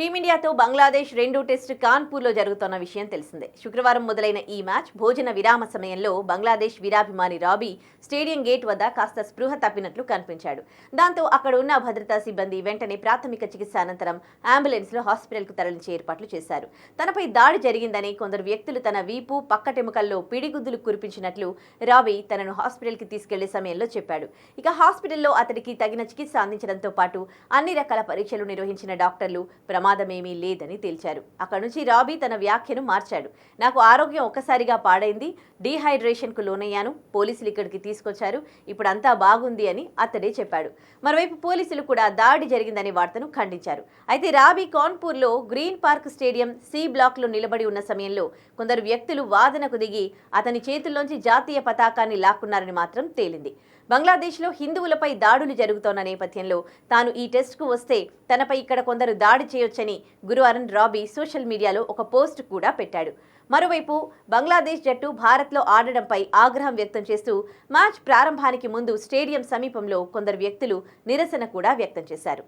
టీమిండియాతో బంగ్లాదేశ్ రెండో టెస్టు కాన్పూర్లో జరుగుతున్న విషయం తెలిసిందే. శుక్రవారం మొదలైన ఈ మ్యాచ్ భోజన విరామ సమయంలో బంగ్లాదేశ్ వీరాభిమాని రాబీ స్టేడియం గేట్ వద్ద కాస్త స్పృహ తప్పినట్లు కనిపించాడు. దాంతో అక్కడ ఉన్న భద్రతా సిబ్బంది వెంటనే ప్రాథమిక చికిత్స అనంతరం అంబులెన్స్లో హాస్పిటల్కు తరలించే ఏర్పాట్లు చేశారు. తనపై దాడి జరిగిందని కొందరు వ్యక్తులు తన వీపు పక్కటెముకల్లో పిడిగుద్దులు కురిపించినట్లు రాబీ తనను హాస్పిటల్కి తీసుకెళ్ళే సమయంలో చెప్పాడు. ఇక హాస్పిటల్లో అతడికి తగిన చికిత్స అందించడంతో పాటు అన్ని రకాల పరీక్షలు నిర్వహించిన డాక్టర్లు ప్రమాదమేమీ లేదని తేల్చారు. అక్కడి నుంచి రాబీ తన వ్యాఖ్యను మార్చాడు. నాకు ఆరోగ్యం ఒక్కసారిగా పాడైంది. డీహైడ్రేషన్కు లోనయ్యాను. పోలీసులు ఇక్కడికి తీసుకొచ్చారు. ఇప్పుడు అంతా బాగుంది అని అతడే చెప్పాడు. మరోవైపు పోలీసులు కూడా దాడి జరిగిందనే వార్తను ఖండించారు. అయితే రాబీ కాన్పూర్లో గ్రీన్ పార్క్ స్టేడియం సి బ్లాక్లో నిలబడి ఉన్న సమయంలో కొందరు వ్యక్తులు వాదనకు దిగి అతని చేతుల్లోంచి జాతీయ పతాకాన్ని లాక్కున్నారని మాత్రం తేలింది. బంగ్లాదేశ్లో హిందువులపై దాడులు జరుగుతోన్న నేపథ్యంలో తాను ఈ టెస్ట్కు వస్తే తనపై ఇక్కడ కొందరు దాడి చేయొచ్చు చేయొచ్చని గురువారం రాబీ సోషల్ మీడియాలో ఒక పోస్ట్ కూడా పెట్టాడు. మరోవైపు బంగ్లాదేశ్ జట్టు భారత్లో ఆడడంపై ఆగ్రహం వ్యక్తం చేస్తూ మ్యాచ్ ప్రారంభానికి ముందు స్టేడియం సమీపంలో కొందరు వ్యక్తులు నిరసన కూడా వ్యక్తం చేశారు.